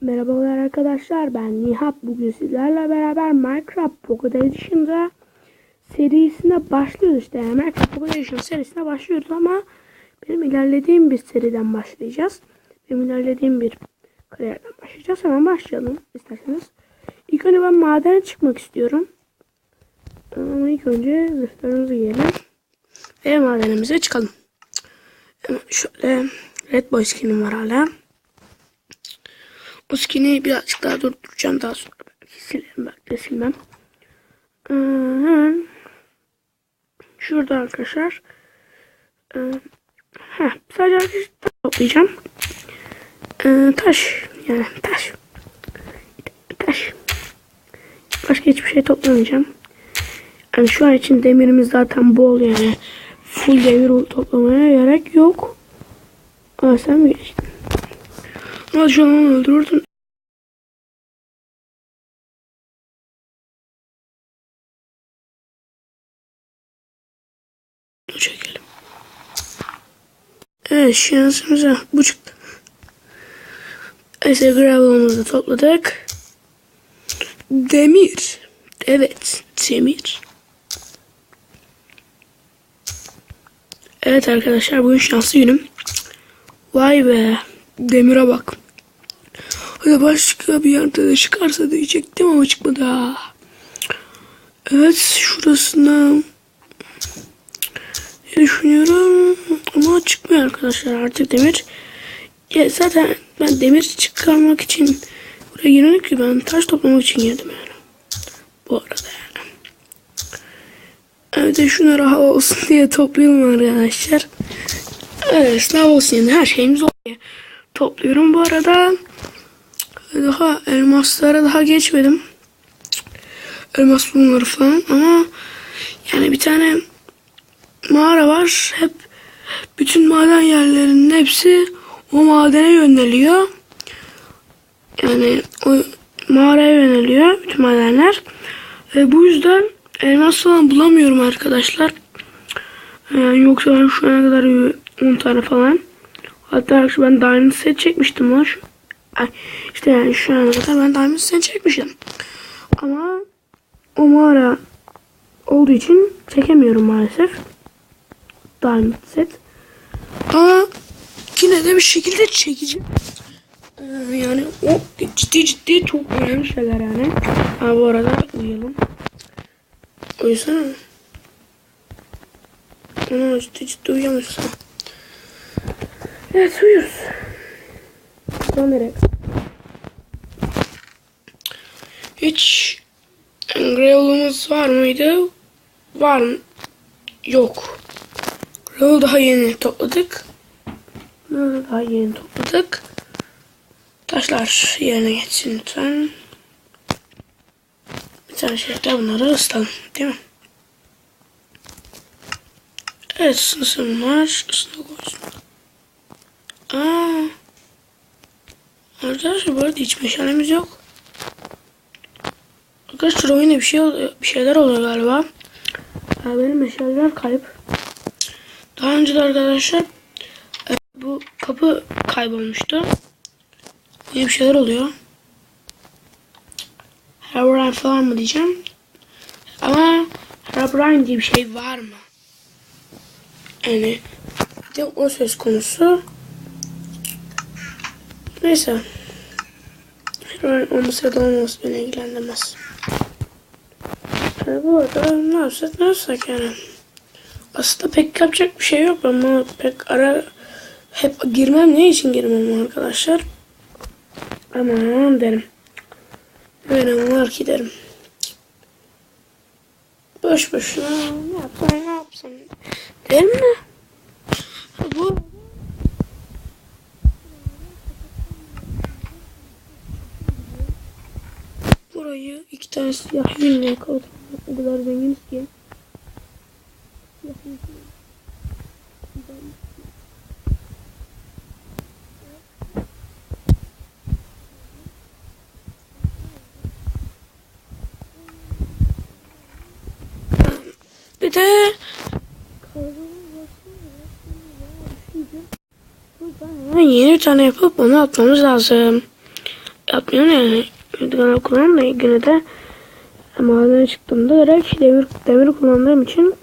Merhabalar arkadaşlar ben Nihat bugün sizlerle beraber Minecraft Pocket Edition'da serisine başlıyoruz işte Minecraft Pocket Edition serisine başlıyoruz ama benim ilerlediğim bir seriden başlayacağız. Benim ilerlediğim bir kariyerden başlayacağız hemen başlayalım isterseniz. İlk önce ben madene çıkmak istiyorum. Ama ilk önce zırhlarımızı giyelim ve madenimize çıkalım. Şöyle Red Boy skinim var hala. O skin'i birazcık daha durduracağım daha sonra. Belki silerim belki de silmem. Şurada arkadaşlar. Heh, sadece arkadaşlar toplayacağım. Taş yani taş. Taş. Başka hiçbir şey toplamayacağım. Yani şu an için demirimiz zaten bol yani. Full demir toplamaya gerek yok. Aa sen mi geçtin? Ama şu an onu öldürürdün. Bunu çekelim. Evet şansımıza bu çıktı. Neyse gravel'ımızı topladık. Demir. Evet demir. Evet arkadaşlar bugün şanslı günüm. Vay be. Demire bak. Hadi başka bir yerde de çıkarsa diyecektim ama çıkmadı. Evet şurasına ne düşünüyorum ama çıkmıyor arkadaşlar artık demir. Ya zaten ben demir çıkarmak için buraya girmedim ki ben taş toplamak için girdim yani. Bu arada yani. Evet şunları hava olsun diye toplayalım arkadaşlar. Evet sınav olsun yani her şeyimiz oluyor. Topluyorum bu arada. Daha elmaslara daha geçmedim. Elmas bunları falan ama yani bir tane mağara var. Hep bütün maden yerlerinin hepsi o madene yöneliyor. Yani o mağaraya yöneliyor bütün madenler. Ve bu yüzden elmas falan bulamıyorum arkadaşlar. Yani yoksa ben şu ana kadar 10 tane falan. Hatta ben Diamond set çekmiştim lan. Şu, işte yani şu ana kadar ben Diamond set çekmiştim. Ama o mağara olduğu için çekemiyorum maalesef. Diamond set. Ama yine de bir şekilde çekeceğim. Ee, yani o ciddi ciddi çok önemli şeyler yani. Ha, bu arada uyuyalım. Uyusana. Ama ciddi ciddi uyuyamıyorsun. Evet uyuyoruz. Kameraya. Hiç gravel'ımız var mıydı? Var mı? Yok. Gravel daha yeni topladık. Daha yeni topladık. Taşlar yerine geçsin lütfen. Bir tane şeyler bunları ısıtalım. Değil mi? Evet ısınsın var. Isına koysun. Aa. Arkadaşlar bu arada hiç meşalemiz yok. Arkadaşlar oyunda bir şey oluyor, bir şeyler oluyor galiba. Ya benim meşaleler kayıp. Daha önce de arkadaşlar e, bu kapı kaybolmuştu. Yine bir şeyler oluyor. Herobrine falan mı diyeceğim. Ama Herobrine diye bir şey var mı? Yani de o söz konusu. Neyse. Herobrine olması ya da olmaması beni ilgilendirmez. Yani bu arada ne yapsak yani. Aslında pek yapacak bir şey yok ama pek ara hep girmem ne için girmem arkadaşlar. Aman derim. Öyle var ki derim. Boş boşuna ne yapsam ne yapsam derim mi? Bu Burayı iki tane siyah yünle yakaladım. O kadar zenginiz ki. Bir de yeni bir tane yapıp onu atmamız lazım. yapmıyorum yani. Yurtganlar kullanıyorum da yine de madene çıktığımda direkt demir, demir kullandığım için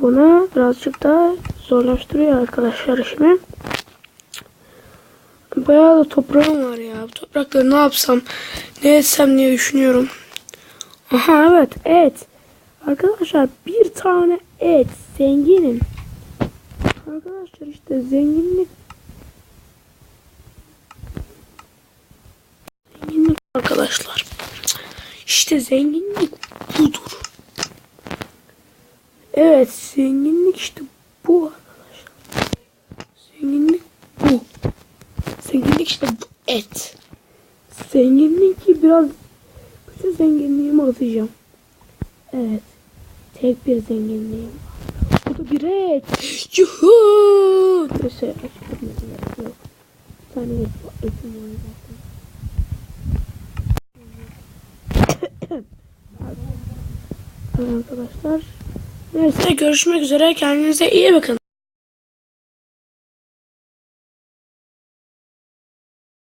buna birazcık daha zorlaştırıyor arkadaşlar işimi. Bayağı da toprağım var ya. Bu toprakları ne yapsam, ne etsem diye düşünüyorum. Aha evet et. Arkadaşlar bir tane et. Zenginim. Arkadaşlar işte zenginlik. Zenginlik arkadaşlar. İşte zenginlik budur. Evet zenginlik işte bu arkadaşlar. Zenginlik bu. Zenginlik işte bu et. Zenginlik ki biraz bütün zenginliğimi atacağım. Evet. Tek bir zenginliğim var. Bu da bir et. Yuhuu. Neyse açıkçası yok. Bir tane zaten. Evet arkadaşlar. Neyse görüşmek üzere. Kendinize iyi bakın.